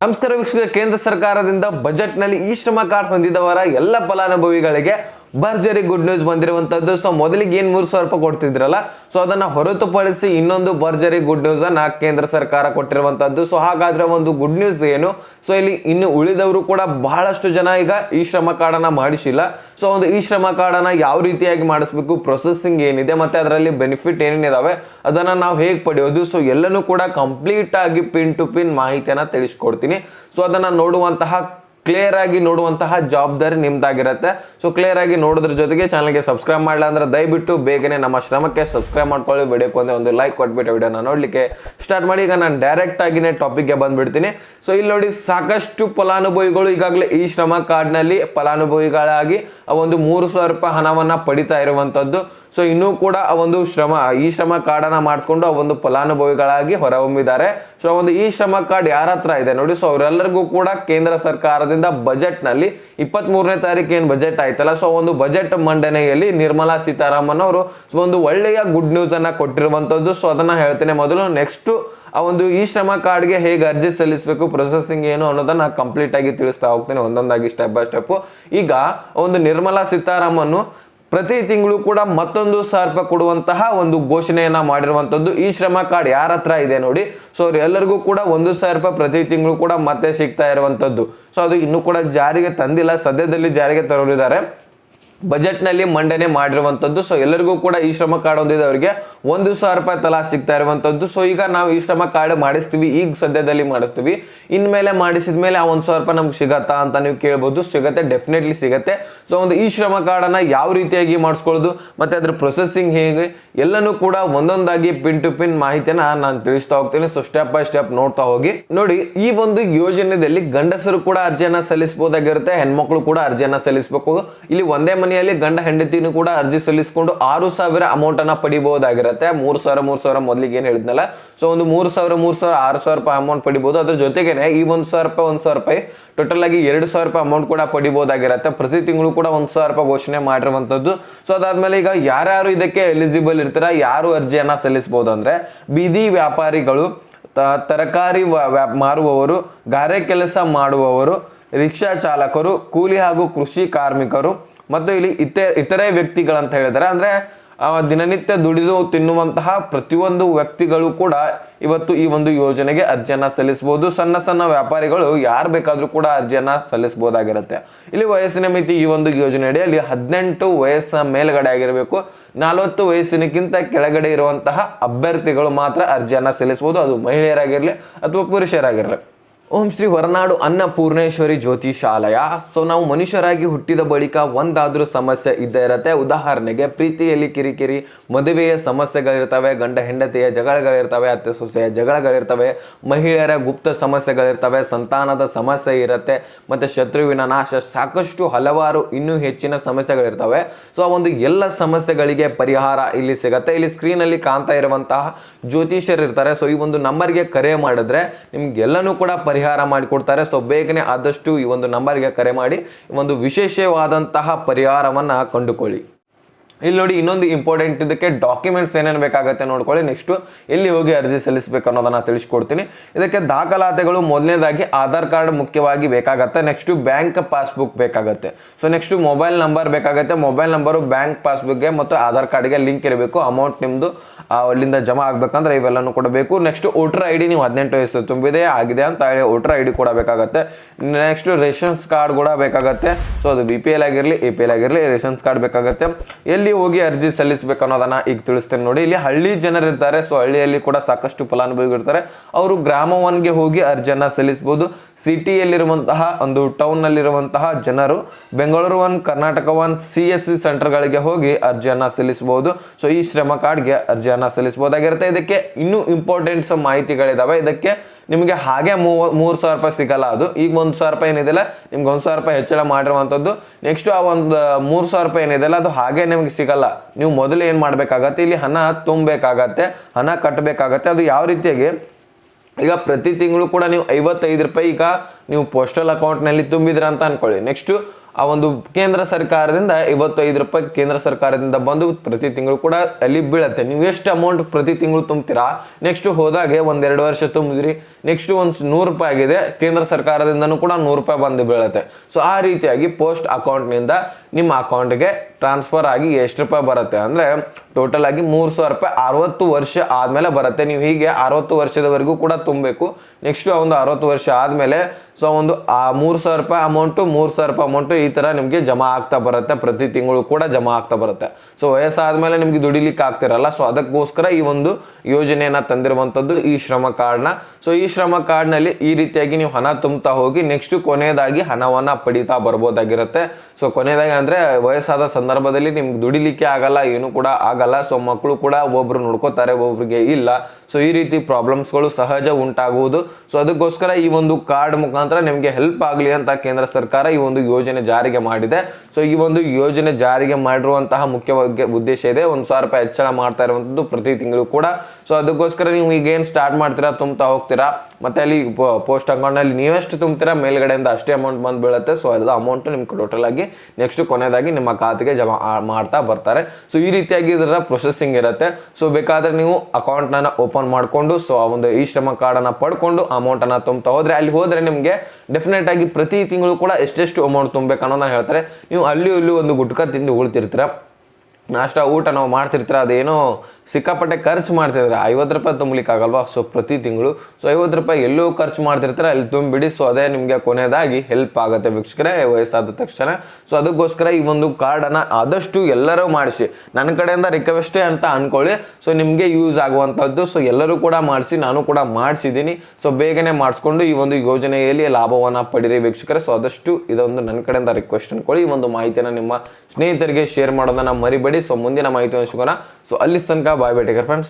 ನಮಸ್ಕಾರ ವೀಕ್ಷಕರ ಕೇಂದ್ರ ಸರ್ಕಾರದಿಂದ ಬಜೆಟ್ನಲ್ಲಿ ಈ ಶ್ರಮ ಕಾರ್ಡ್ ಹೊಂದಿದವರ ಎಲ್ಲ ಫಲಾನುಭವಿಗಳಿಗೆ ಭರ್ಜರಿ ಗುಡ್ ನ್ಯೂಸ್ ಬಂದಿರುವಂತದ್ದು. ಸೊ ಮೊದಲಿಗೆ ಏನ್ ಮೂರು ಸಾವಿರ ರೂಪಾಯಿ ಕೊಡ್ತಿದ್ರಲ್ಲ ಸೊ ಅದನ್ನ ಹೊರತುಪಡಿಸಿ ಇನ್ನೊಂದು ಭರ್ಜರಿ ಗುಡ್ ನ್ಯೂಸ್ ಅನ್ನ ಕೇಂದ್ರ ಸರ್ಕಾರ ಕೊಟ್ಟಿರುವಂತದ್ದು. ಸೊ ಹಾಗಾದ್ರೆ ಒಂದು ಗುಡ್ ನ್ಯೂಸ್ ಏನು? ಸೊ ಇಲ್ಲಿ ಇನ್ನು ಉಳಿದವರು ಕೂಡ ಬಹಳಷ್ಟು ಜನ ಈಗ ಈ ಶ್ರಮ ಕಾರ್ಡ್ ಅನ್ನ ಮಾಡಿಸಿಲ್ಲ. ಸೊ ಒಂದು ಈ ಶ್ರಮ ಕಾರ್ಡ್ ಅನ್ನ ಯಾವ ರೀತಿಯಾಗಿ ಮಾಡಿಸ್ಬೇಕು? ಪ್ರೊಸೆಸಿಂಗ್ ಏನಿದೆ, ಮತ್ತೆ ಅದರಲ್ಲಿ ಬೆನಿಫಿಟ್ ಏನೇನಿದಾವೆ? ಅದನ್ನ ನಾವು ಹೇಗೆ ಪಡೆಯೋದು? ಸೊ ಎಲ್ಲನೂ ಕೂಡ ಕಂಪ್ಲೀಟ್ ಆಗಿ ಪಿನ್ ಟು ಪಿನ್ ಮಾಹಿತಿಯನ್ನ ತಿಳಿಸ್ಕೊಡ್ತೀನಿ. ಸೊ ಅದನ್ನ ನೋಡುವಂತಹ ಕ್ಲಿಯರ್ ಆಗಿ ನೋಡುವಂತಹ ಜವಾಬ್ದಾರಿ ನಿಮ್ದಾಗಿರುತ್ತೆ. ಸೊ ಕ್ಲಿಯರ್ ಆಗಿ ನೋಡೋದ್ರ ಜೊತೆಗೆ ಚಾನಲ್ಗೆ ಸಬ್ಸ್ಕ್ರೈಬ್ ಮಾಡಲ್ಲ ಅಂದ್ರೆ ದಯವಿಟ್ಟು ಬೇಗನೆ ನಮ್ಮ ಶ್ರಮಕ್ಕೆ ಸಬ್ಸ್ಕ್ರೈಬ್ ಮಾಡ್ಕೊಳ್ಳಿ. ವಿಡಿಯೋಕ್ಕೆ ಒಂದೇ ಒಂದು ಲೈಕ್ ಕೊಟ್ಬಿಟ್ಟು ವಿಡಿಯೋನ ನೋಡಲಿಕ್ಕೆ ಸ್ಟಾರ್ಟ್ ಮಾಡಿ. ಈಗ ನಾನು ಡೈರೆಕ್ಟ್ ಆಗಿನೇ ಟಾಪಿಕ್ಗೆ ಬಂದ್ಬಿಡ್ತೀನಿ. ಸೊ ಇಲ್ಲಿ ನೋಡಿ ಸಾಕಷ್ಟು ಫಲಾನುಭವಿಗಳು ಈಗಾಗಲೇ ಈ ಶ್ರಮ ಕಾರ್ಡ್ನಲ್ಲಿ ಫಲಾನುಭವಿಗಳಾಗಿ ಒಂದು ಮೂರು ಸಾವಿರ ರೂಪಾಯಿ ಹಣವನ್ನ ಪಡಿತಾ ಇರುವಂತದ್ದು. ಸೊ ಇನ್ನೂ ಕೂಡ ಆ ಒಂದು ಶ್ರಮ, ಈ ಶ್ರಮ ಕಾರ್ಡನ್ನು ಮಾಡಿಸ್ಕೊಂಡು ಆ ಒಂದು ಫಲಾನುಭವಿಗಳಾಗಿ ಹೊರಹೊಮ್ಮಿದ್ದಾರೆ. ಸೊ ಒಂದು ಈ ಶ್ರಮ ಕಾರ್ಡ್ ಯಾರ ಹತ್ರ ಇದೆ? ನೋಡಿ ಸೊ ಅವರೆಲ್ಲರಿಗೂ ಕೂಡ ಕೇಂದ್ರ ಸರ್ಕಾರದಿಂದ ಬಜೆಟ್ನಲ್ಲಿ ಇಪ್ಪತ್ತ್ ಮೂರನೇ ತಾರೀಕು ಏನು ಬಜೆಟ್ ಆಯ್ತಲ್ಲ ಸೊ ಒಂದು ಬಜೆಟ್ ಮಂಡನೆಯಲ್ಲಿ ನಿರ್ಮಲಾ ಸೀತಾರಾಮನ್ ಅವರು ಒಂದು ಒಳ್ಳೆಯ ಗುಡ್ ನ್ಯೂಸ್ ಅನ್ನ ಕೊಟ್ಟಿರುವಂತದ್ದು. ಸೊ ಅದನ್ನ ಹೇಳ್ತೇನೆ ಮೊದಲು. ನೆಕ್ಸ್ಟ್ ಆ ಒಂದು ಈ ಶ್ರಮ ಕಾರ್ಡ್ಗೆ ಹೇಗೆ ಅರ್ಜಿ ಸಲ್ಲಿಸಬೇಕು ಪ್ರೊಸೆಸಿಂಗ್ ಏನು ಅನ್ನೋದನ್ನ ಕಂಪ್ಲೀಟ್ ಆಗಿ ತಿಳಿಸ್ತಾ ಹೋಗ್ತೇನೆ ಒಂದೊಂದಾಗಿ ಸ್ಟೆಪ್ ಬೈ ಸ್ಟೆಪ್ ಈಗ ಒಂದು ನಿರ್ಮಲಾ ಸೀತಾರಾಮನ್ ಪ್ರತಿ ತಿಂಗಳು ಕೂಡ ಮತ್ತೊಂದು ಸಾವಿರ ರೂಪಾಯಿ ಕೊಡುವಂತಹ ಒಂದು ಘೋಷಣೆಯನ್ನ ಮಾಡಿರುವಂತದ್ದು ಈ ಶ್ರಮ ಕಾರ್ಡ್ ಯಾರ ಹತ್ರ ಇದೆ ನೋಡಿ. ಸೊ ಎಲ್ಲರಿಗೂ ಕೂಡ ಒಂದು ಸಾವಿರ ರೂಪಾಯಿ ಪ್ರತಿ ತಿಂಗಳು ಕೂಡ ಮತ್ತೆ ಸಿಗ್ತಾ ಇರುವಂತದ್ದು. ಸೊ ಅದು ಇನ್ನೂ ಕೂಡ ಜಾರಿಗೆ ತಂದಿಲ್ಲ. ಸದ್ಯದಲ್ಲಿ ಜಾರಿಗೆ ತರಲಿದ್ದಾರೆ ಬಜೆಟ್ನಲ್ಲಿ ಮಂಡನೆ ಮಾಡಿರುವಂಥದ್ದು ಸೊ ಎಲ್ಲರಿಗೂ ಕೂಡ ಈ ಶ್ರಮ ಕಾರ್ಡ್ ಹೊಂದಿದವರಿಗೆ ಒಂದು ಸಾವಿರ ರೂಪಾಯಿ ತಲಾ ಸಿಗ್ತಾ ಇರುವಂಥದ್ದು ಸೊ ಈಗ ನಾವು ಈ ಶ್ರಮ ಕಾರ್ಡ್ ಮಾಡಿಸ್ತೀವಿ. ಈಗ ಸದ್ಯದಲ್ಲಿ ಮಾಡಿಸ್ತೀವಿ. ಇನ್ಮೇಲೆ ಮಾಡಿಸಿದ ಮೇಲೆ ಆ ಒಂದು ಸಾವಿರ ರೂಪಾಯಿ ನಮ್ಗೆ ಸಿಗತ್ತಾ ಅಂತ ನೀವು ಕೇಳ್ಬೋದು. ಸಿಗತ್ತೆ ಡೆಫಿನೆಟ್ಲಿ ಸಿಗತ್ತೆ. ಸೊ ಒಂದು ಈ ಶ್ರಮ ಕಾರ್ಡನ್ನು ಯಾವ ರೀತಿಯಾಗಿ ಮಾಡಿಸ್ಕೊಳ್ಳೋದು, ಮತ್ತೆ ಅದ್ರ ಪ್ರೊಸೆಸಿಂಗ್ ಹೇಗೆ, ಎಲ್ಲನೂ ಕೂಡ ಒಂದೊಂದಾಗಿ ಪಿನ್ ಟು ಪಿನ್ ಮಾಹಿತಿಯನ್ನು ನಾನು ತಿಳಿಸ್ತಾ ಹೋಗ್ತೀನಿ. ಸೊ ಸ್ಟೆಪ್ ಬೈ ಸ್ಟೆಪ್ ನೋಡ್ತಾ ಹೋಗಿ. ನೋಡಿ, ಈ ಒಂದು ಯೋಜನೆಯಲ್ಲಿ ಗಂಡಸರು ಕೂಡ ಅರ್ಜಿಯನ್ನು ಸಲ್ಲಿಸಬಹುದಾಗಿರುತ್ತೆ. ಹೆಣ್ಮಕ್ಳು ಕೂಡ ಅರ್ಜಿಯನ್ನು ಸಲ್ಲಿಸಬೇಕು ಇಲ್ಲಿ ಒಂದೇ ಮನೆಯಲ್ಲಿ ಗಂಡ ಹೆಂಡತಿನೂ ಕೂಡ ಅರ್ಜಿ ಸಲ್ಲಿಸಿಕೊಂಡು ಆರು ಸಾವಿರ ಅಮೌಂಟ್ ಅನ್ನ ಪಡಿಬಹುದಾಗಿರುತ್ತೆ. ಮೂರು ಸಾವಿರ ಮೂರು ಸಾವಿರ ಮೊದಲಿಗೆ ಏನು ಹೇಳಿದ್ನಲ್ಲ? ಸೊ ಒಂದು ಮೂರು ಸಾವಿರ ಮೂರು ಸಾವಿರ, ಆರು ಸಾವಿರ ರೂಪಾಯಿ ಅಮೌಂಟ್ ಪಡಿಬಹುದು. ಅದ್ರ ಜೊತೆಗೇನೆ ಈ ಒಂದು ಸಾವಿರ ರೂಪಾಯಿ, ಒಂದು ಸಾವಿರ ರೂಪಾಯಿ ಟೋಟಲ್ ಆಗಿ ಎರಡು ಸಾವಿರ ರೂಪಾಯಿ ಅಮೌಂಟ್ ಕೂಡ ಪಡಿಬಹುದಾಗಿರುತ್ತೆ. ಪ್ರತಿ ತಿಂಗಳು ಕೂಡ ಒಂದು ಸಾವಿರ ರೂಪಾಯಿ ಘೋಷಣೆ ಮಾಡಿರುವಂತದ್ದು. ಸೊ ಅದಾದ್ಮೇಲೆ ಈಗ ಯಾರ್ಯಾರು ಇದಕ್ಕೆ ಎಲಿಜಿಬಲ್ ಇರ್ತಾರ, ಯಾರು ಅರ್ಜಿಯನ್ನ ಸಲ್ಲಿಸಬಹುದು ಅಂದ್ರೆ ಬೀದಿ ವ್ಯಾಪಾರಿಗಳು ತರಕಾರಿ ಮಾರುವವರು, ಗಾರೆ ಕೆಲಸ ಮಾಡುವವರು, ರಿಕ್ಷಾ ಚಾಲಕರು, ಕೂಲಿ ಹಾಗೂ ಕೃಷಿ ಕಾರ್ಮಿಕರು ಮತ್ತು ಇಲ್ಲಿ ಇತರೆ ಇತರೆ ವ್ಯಕ್ತಿಗಳಂತ ಹೇಳಿದರೆ, ಅಂದರೆ ದಿನನಿತ್ಯ ದುಡಿದು ತಿನ್ನುವಂತಹ ಪ್ರತಿಯೊಂದು ವ್ಯಕ್ತಿಗಳು ಕೂಡ ಇವತ್ತು ಈ ಒಂದು ಯೋಜನೆಗೆ ಅರ್ಜಿಯನ್ನು ಸಲ್ಲಿಸಬಹುದು ಸಣ್ಣ ಸಣ್ಣ ವ್ಯಾಪಾರಿಗಳು ಯಾರು ಬೇಕಾದರೂ ಕೂಡ ಅರ್ಜಿಯನ್ನು ಸಲ್ಲಿಸಬಹುದಾಗಿರುತ್ತೆ ಇಲ್ಲಿ ವಯಸ್ಸಿನ ಮಿತಿ ಈ ಒಂದು ಯೋಜನೆ ಅಡಿಯಲ್ಲಿ ಹದಿನೆಂಟು ವಯಸ್ಸಿನ ಮೇಲ್ಗಡೆ ಆಗಿರಬೇಕು. ನಲವತ್ತು ವಯಸ್ಸಿನಕ್ಕಿಂತ ಕೆಳಗಡೆ ಇರುವಂತಹ ಅಭ್ಯರ್ಥಿಗಳು ಮಾತ್ರ ಅರ್ಜಿಯನ್ನು ಸಲ್ಲಿಸಬಹುದು ಅದು ಮಹಿಳೆಯರಾಗಿರಲಿ ಅಥವಾ ಪುರುಷರಾಗಿರ್ಲಿ. ಓಂ ಶ್ರೀ ಹೊರನಾಡು ಅನ್ನಪೂರ್ಣೇಶ್ವರಿ ಜ್ಯೋತಿಷಾಲಯ. ಸೊ ನಾವು ಮನುಷ್ಯರಾಗಿ ಹುಟ್ಟಿದ ಬಳಿಕ ಒಂದಾದರೂ ಸಮಸ್ಯೆ ಇದ್ದೇ ಇರುತ್ತೆ. ಉದಾಹರಣೆಗೆ, ಪ್ರೀತಿಯಲ್ಲಿ ಕಿರಿಕಿರಿ, ಮದುವೆಯ ಸಮಸ್ಯೆಗಳಿರ್ತವೆ, ಗಂಡ ಹೆಂಡತಿಯ ಜಗಳಗಳಿರ್ತವೆ, ಅತ್ತೆ ಸೊಸೆಯ ಜಗಳಗಳಿರ್ತವೆ, ಮಹಿಳೆಯರ ಗುಪ್ತ ಸಮಸ್ಯೆಗಳಿರ್ತವೆ, ಸಂತಾನದ ಸಮಸ್ಯೆ ಇರುತ್ತೆ, ಮತ್ತು ಶತ್ರುವಿನ ನಾಶ, ಸಾಕಷ್ಟು ಹಲವಾರು ಇನ್ನೂ ಹೆಚ್ಚಿನ ಸಮಸ್ಯೆಗಳಿರ್ತವೆ. ಸೊ ಆ ಒಂದು ಎಲ್ಲ ಸಮಸ್ಯೆಗಳಿಗೆ ಪರಿಹಾರ ಇಲ್ಲಿ ಸಿಗತ್ತೆ. ಇಲ್ಲಿ ಸ್ಕ್ರೀನಲ್ಲಿ ಕಾಣ್ತಾ ಇರುವಂತಹ ಜ್ಯೋತಿಷ್ಯರು ಇರ್ತಾರೆ ಸೊ ಈ ಒಂದು ನಂಬರ್ಗೆ ಕರೆ ಮಾಡಿದ್ರೆ ನಿಮ್ಗೆಲ್ಲನೂ ಕೂಡ ಪರಿಹಾರ ಮಾಡಿಕೊಡ್ತಾರೆ. ಸೊ ಬೇಗನೆ ಆದಷ್ಟು ಈ ಒಂದು ನಂಬರ್ಗೆ ಕರೆ ಮಾಡಿ ಒಂದು ವಿಶೇಷವಾದಂತಹ ಪರಿಹಾರವನ್ನು ಕಂಡುಕೊಳ್ಳಿ. ಇಲ್ಲಿ ನೋಡಿ ಇನ್ನೊಂದು ಇಂಪಾರ್ಟೆಂಟ್ ಇದಕ್ಕೆ ಡಾಕ್ಯುಮೆಂಟ್ಸ್ ಏನೇನು ಬೇಕಾಗುತ್ತೆ ನೋಡ್ಕೊಳ್ಳಿ. ನೆಕ್ಸ್ಟ್ ಎಲ್ಲಿ ಹೋಗಿ ಅರ್ಜಿ ಸಲ್ಲಿಸಬೇಕು ಅನ್ನೋದನ್ನು ತಿಳಿಸ್ಕೊಡ್ತೀನಿ. ಇದಕ್ಕೆ ದಾಖಲಾತಿಗಳು ಮೊದಲನೇದಾಗಿ ಆಧಾರ್ ಕಾರ್ಡ್ ಮುಖ್ಯವಾಗಿ ಬೇಕಾಗತ್ತೆ. ನೆಕ್ಸ್ಟು ಬ್ಯಾಂಕ್ ಪಾಸ್ಬುಕ್ ಬೇಕಾಗುತ್ತೆ. ಸೊ ನೆಕ್ಸ್ಟ್ ಮೊಬೈಲ್ ನಂಬರ್ ಬೇಕಾಗುತ್ತೆ. ಮೊಬೈಲ್ ನಂಬರು ಬ್ಯಾಂಕ್ ಪಾಸ್ಬುಕ್ಗೆ ಮತ್ತು ಆಧಾರ್ ಕಾರ್ಡ್ಗೆ ಲಿಂಕ್ ಇರಬೇಕು. ಅಮೌಂಟ್ ನಿಮ್ಮದು ಅಲ್ಲಿಂದ ಜಮಾ ಆಗ್ಬೇಕಂದ್ರೆ ಇವೆಲ್ಲನೂ ಕೊಡಬೇಕು ನೆಕ್ಸ್ಟ್ ವೋಟರ್ ಐ ಡಿ ನೀವು ಹದಿನೆಂಟು ವಯಸ್ಸು ತುಂಬಿದೆ, ಆಗಿದೆ ಅಂತ ಹೇಳಿ ವೋಟರ್ ಐ ಡಿ ಕೂಡ ನೆಕ್ಸ್ಟ್ ರೇಷನ್ಸ್ ಕಾರ್ಡ್ ಕೂಡ ಬೇಕಾಗುತ್ತೆ. ಸೊ ಅದು ಬಿ ಪಿ ಎಲ್ ಆಗಿರಲಿ ಎ ಪಿ ಎಲ್ ಆಗಿರಲಿ ರೇಷನ್ಸ್ ಕಾರ್ಡ್ ಬೇಕಾಗುತ್ತೆ. ಎಲ್ಲಿ ಹೋಗಿ ಅರ್ಜಿ ಸಲ್ಲಿಸಬೇಕು ಅನ್ನೋದನ್ನ ಈಗ ತಿಳಿಸ್ತೇನೆ ನೋಡಿ. ಇಲ್ಲಿ ಹಳ್ಳಿ ಜನರು ಇರ್ತಾರೆ ಸೊ ಹಳ್ಳಿಯಲ್ಲಿ ಕೂಡ ಸಾಕಷ್ಟು ಫಲಾನುಭವಿಗಳು ಇರ್ತಾರೆ. ಅವರು ಗ್ರಾಮ ಒನ್ಗೆ ಹೋಗಿ ಅರ್ಜಿಯನ್ನ ಸಲ್ಲಿಸಬಹುದು ಸಿಟಿಯಲ್ಲಿರುವಂತಹ ಒಂದು ಟೌನ್ ನಲ್ಲಿರುವಂತಹ ಜನರು Bengaluru one Karnataka one C S C ಸೆಂಟರ್ಗಳಿಗೆ ಹೋಗಿ ಅರ್ಜಿಯನ್ನು ಸಲ್ಲಿಸಬಹುದು ಸೊ ಈ ಶ್ರಮ ಕಾರ್ಡ್ಗೆ ಅರ್ಜಿಯನ್ನ ಸಲ್ಲಿಸಬಹುದಾಗಿರುತ್ತೆ. ಇದಕ್ಕೆ ಇನ್ನೂ ಇಂಪಾರ್ಟೆಂಟ್ಸ್ ಮಾಹಿತಿಗಳಿದಾವೆ. ಇದಕ್ಕೆ ನಿಮಗೆ ಹಾಗೆ ಮೂವ, ಮೂರು ಸಾವಿರ ರೂಪಾಯಿ ಸಿಗಲ್ಲ ಅದು. ಈಗ ಒಂದು ಸಾವಿರ ರೂಪಾಯಿ ಏನಿದೆಲ್ಲ ನಿಮ್ಗೆ ಒಂದು ಸಾವಿರ ರೂಪಾಯಿ ಹೆಚ್ಚಳ ಮಾಡಿರುವಂಥದ್ದು. ನೆಕ್ಸ್ಟ್ ಆ ಒಂದು ಮೂರು ಸಾವಿರ ರೂಪಾಯಿ ಏನಿದೆಲ್ಲ ಅದು ಹಾಗೆ ನಿಮಗೆ ಸಿಗಲ್ಲ. ನೀವು ಮೊದಲು ಏನು ಮಾಡಬೇಕಾಗತ್ತೆ? ಇಲ್ಲಿ ಹಣ ತುಂಬಬೇಕಾಗತ್ತೆ. ಹಣ ಕಟ್ಟಬೇಕಾಗತ್ತೆ. ಅದು ಯಾವ ರೀತಿಯಾಗಿ? ಈಗ ಪ್ರತಿ ತಿಂಗಳು ಕೂಡ ನೀವು ಐವತ್ತೈದು ರೂಪಾಯಿ ಈಗ ನೀವು ಪೋಸ್ಟಲ್ ಅಕೌಂಟ್ನಲ್ಲಿ ತುಂಬಿದ್ರ ಅಂತ ಅಂದ್ಕೊಳ್ಳಿ ನೆಕ್ಸ್ಟ್ ಆ ಒಂದು ಕೇಂದ್ರ ಸರ್ಕಾರದಿಂದ ಐವತ್ತೈದು ರೂಪಾಯಿ ಕೇಂದ್ರ ಸರ್ಕಾರದಿಂದ ಬಂದು ಪ್ರತಿ ತಿಂಗಳು ಕೂಡ ಅಲ್ಲಿ ಬೀಳತ್ತೆ. ನೀವು ಎಷ್ಟು ಅಮೌಂಟ್ ಪ್ರತಿ ತಿಂಗಳು ತುಂಬ್ತೀರಾ? ನೆಕ್ಸ್ಟ್ ಹೋದಾಗೆ ಒಂದೆರಡು ವರ್ಷ ತುಂಬಿದ್ರಿ. ನೆಕ್ಸ್ಟ್ ಒಂದು ನೂರು ರೂಪಾಯಿ ಆಗಿದೆ. ಕೇಂದ್ರ ಸರ್ಕಾರದಿಂದನೂ ಕೂಡ ನೂರು ರೂಪಾಯಿ ಬಂದು ಬೀಳುತ್ತೆ. ಸೊ ಆ ರೀತಿಯಾಗಿ ಪೋಸ್ಟ್ ಅಕೌಂಟ್ನಿಂದ ನಿಮ್ಮ ಅಕೌಂಟ್ಗೆ ಟ್ರಾನ್ಸ್ಫರ್ ಆಗಿ ಎಷ್ಟು ರೂಪಾಯಿ ಬರುತ್ತೆ ಅಂದರೆ ಟೋಟಲ್ ಆಗಿ ಮೂರು ಸಾವಿರ ರೂಪಾಯಿ ಅರವತ್ತು ವರ್ಷ ಆದಮೇಲೆ ಬರುತ್ತೆ. ನೀವು ಹೀಗೆ ಅರವತ್ತು ವರ್ಷದವರೆಗೂ ಕೂಡ ತುಂಬಬೇಕು. ನೆಕ್ಸ್ಟ್ ಒಂದು ಅರವತ್ತು ವರ್ಷ ಆದಮೇಲೆ ಸೊ, ಒಂದು ಆ ಮೂರು ಸಾವಿರ ರೂಪಾಯಿ ಅಮೌಂಟು ಮೂರು ಸಾವಿರ ರೂಪಾಯಿ ಅಮೌಂಟು ಈ ಥರ ನಿಮಗೆ ಜಮಾ ಆಗ್ತಾ ಬರುತ್ತೆ. ಪ್ರತಿ ತಿಂಗಳು ಕೂಡ ಜಮಾ ಆಗ್ತಾ ಬರುತ್ತೆ. ಸೊ ವಯಸ್ಸಾದ್ಮೇಲೆ ನಿಮಗೆ ದುಡಿಲಿಕ್ಕೆ ಆಗ್ತಿರಲ್ಲ. ಸೊ ಅದಕ್ಕೋಸ್ಕರ ಈ ಒಂದು ಯೋಜನೆಯನ್ನ ತಂದಿರುವಂಥದ್ದು ಈ ಶ್ರಮ ಕಾರ್ಡ್ನ. ಸೊ ಈ ಶ್ರಮ ಕಾರ್ಡ್ನಲ್ಲಿ ಈ ರೀತಿಯಾಗಿ ನೀವು ಹಣ ತುಂಬುತ್ತಾ ಹೋಗಿ ನೆಕ್ಸ್ಟ್ ಕೊನೆಯದಾಗಿ ಹಣವನ್ನ ಪಡೀತಾ ಬರ್ಬೋದಾಗಿರುತ್ತೆ. ಸೊ ಕೊನೆಯದಾಗಿ ಅಂದ್ರೆ ವಯಸ್ಸಾದ ಸಂದರ್ಭದಲ್ಲಿ ನಿಮ್ಗೆ ದುಡಿಲಿಕ್ಕೆ ಆಗಲ್ಲ, ಏನು ಕೂಡ ಆಗಲ್ಲ. ಸೊ ಮಕ್ಕಳು ಕೂಡ ಒಬ್ಬರು ನೋಡ್ಕೋತಾರೆ ಒಬ್ಬರಿಗೆ ಇಲ್ಲ. ಸೊ ಈ ರೀತಿ ಪ್ರಾಬ್ಲಮ್ಸ್ಗಳು ಸಹಜ ಉಂಟಾಗುವುದು. ಸೊ ಅದಕ್ಕೋಸ್ಕರ ಈ ಒಂದು ಕಾರ್ಡ್ ಮುಖಾಂತರ ನಿಮಗೆ ಹೆಲ್ಪ್ ಆಗಲಿ ಅಂತ ಕೇಂದ್ರ ಸರ್ಕಾರ ಈ ಒಂದು ಯೋಜನೆ ಜಾರಿಗೆ ಮಾಡಿದೆ. ಸೊ ಈ ಒಂದು ಯೋಜನೆ ಜಾರಿಗೆ ಮಾಡಿರುವಂತಹ ಮುಖ್ಯ ಉದ್ದೇಶ ಇದೆ. ಒಂದು ಸಾವಿರ ರೂಪಾಯಿ ಹೆಚ್ಚಳ ಮಾಡ್ತಾ ಇರುವಂಥದ್ದು ಪ್ರತಿ ತಿಂಗಳು ಕೂಡ. ಸೊ ಅದಕ್ಕೋಸ್ಕರ ನೀವು ಈಗೇನು ಸ್ಟಾರ್ಟ್ ಮಾಡ್ತೀರಾ ತುಂಬ್ತಾ ಹೋಗ್ತೀರಾ? ಮತ್ತೆ ಅಲ್ಲಿ ಪೋಸ್ಟ್ ನೀವು ನೀವೆಷ್ಟು ತುಂಬ್ತೀರಾ, ಮೇಲ್ಗಡೆಯಿಂದ ಅಷ್ಟೇ ಅಮೌಂಟ್ ಬಂದು ಬೀಳುತ್ತೆ. ಸೊ ಅದು ಅಮೌಂಟ್ ನಿಮ್ಗೆ ಟೋಟಲ್ ಆಗಿ ನೆಕ್ಸ್ಟ್ ಕೊನೆಯದಾಗಿ ನಿಮ್ಮ ಖಾತೆಗೆ ಜಮಾ ಮಾಡ್ತಾ ಬರ್ತಾರೆ. ಸೊ ಈ ರೀತಿಯಾಗಿ ಇದರ ಪ್ರೊಸೆಸಿಂಗ್ ಇರುತ್ತೆ. ಸೊ ಬೇಕಾದ್ರೆ ನೀವು ಅಕೌಂಟ್ನ ಓಪನ್ ಮಾಡಿಕೊಂಡು ಸೊ ಆ ಒಂದು ಈ ಶ್ರಮ ಕಾರ್ಡನ್ನು ಪಡ್ಕೊಂಡು ಅಮೌಂಟನ್ನು ತುಂಬ್ತಾ ಹೋದ್ರೆ, ಅಲ್ಲಿ ಹೋದ್ರೆ ನಿಮಗೆ ಡೆಫಿನೆಟ್ ಆಗಿ ಪ್ರತಿ ತಿಂಗಳು ಕೂಡ ಎಷ್ಟೆಷ್ಟು ಅಮೌಂಟ್ ತುಂಬಬೇಕು ಅನ್ನೋದನ್ನ ಹೇಳ್ತಾರೆ. ನೀವು ಅಲ್ಲಿ ಇಲ್ಲಿ ಒಂದು ಗುಟ್ಕ ತಿಂದು ಉಳ್ತಿರ್ತೀರ. ನಾಷ್ಟ, ಊಟ ನಾವು ಮಾಡ್ತಿರ್ತೀರ, ಅದೇನೋ ಸಿಕ್ಕಾಪಟ್ಟೆ ಖರ್ಚು ಮಾಡ್ತಿದ್ರೆ ಐವತ್ತು ರೂಪಾಯಿ ತುಂಬಲಿಕ್ಕೆ ಆಗಲ್ವಾ? ಸೊ ಪ್ರತಿ ತಿಂಗಳು. ಸೊ ಐವತ್ತು ರೂಪಾಯಿ ಎಲ್ಲೂ ಖರ್ಚು ಮಾಡ್ತಿರ್ತಾರೆ, ಅಲ್ಲಿ ತುಂಬಿಡಿ. ಸೊ ಅದೇ ನಿಮಗೆ ಕೊನೆಯದಾಗಿ ಹೆಲ್ಪ್ ಆಗುತ್ತೆ ವೀಕ್ಷಕರೇ, ವಯಸ್ಸಾದ ತಕ್ಷಣ. ಸೊ ಅದಕ್ಕೋಸ್ಕರ ಈ ಒಂದು ಕಾರ್ಡನ್ನು ಆದಷ್ಟು ಎಲ್ಲರೂ ಮಾಡಿಸಿ. ನನ್ನ ಕಡೆಯಿಂದ ರಿಕ್ವೆಸ್ಟೇ ಅಂತ ಅನ್ಕೊಳ್ಳಿ. ಸೊ ನಿಮಗೆ ಯೂಸ್ ಆಗುವಂಥದ್ದು ಸೊ ಎಲ್ಲರೂ ಕೂಡ ಮಾಡಿಸಿ, ನಾನು ಕೂಡ ಮಾಡಿಸಿದ್ದೀನಿ. ಸೊ ಬೇಗನೆ ಮಾಡಿಸ್ಕೊಂಡು ಈ ಒಂದು ಯೋಜನೆಯಲ್ಲಿ ಲಾಭವನ್ನು ಪಡೀರಿ ವೀಕ್ಷಕರೇ. ಸೊ ಆದಷ್ಟು ಇದೊಂದು ನನ್ನ ಕಡೆಯಿಂದ ರಿಕ್ವೆಸ್ಟ್ ಅನ್ಕೊಳ್ಳಿ. ಈ ಒಂದು ಮಾಹಿತಿಯನ್ನು ನಿಮ್ಮ ಸ್ನೇಹಿತರಿಗೆ ಶೇರ್ ಮಾಡೋದನ್ನ ಮರಿಬೇಡಿ. ಸೊ ಮುಂದಿನ ಮಾಹಿತಿ ಸೊ ಅಲ್ಲಿ ತನಕ बाय बाय टेकर फ्रेंड्स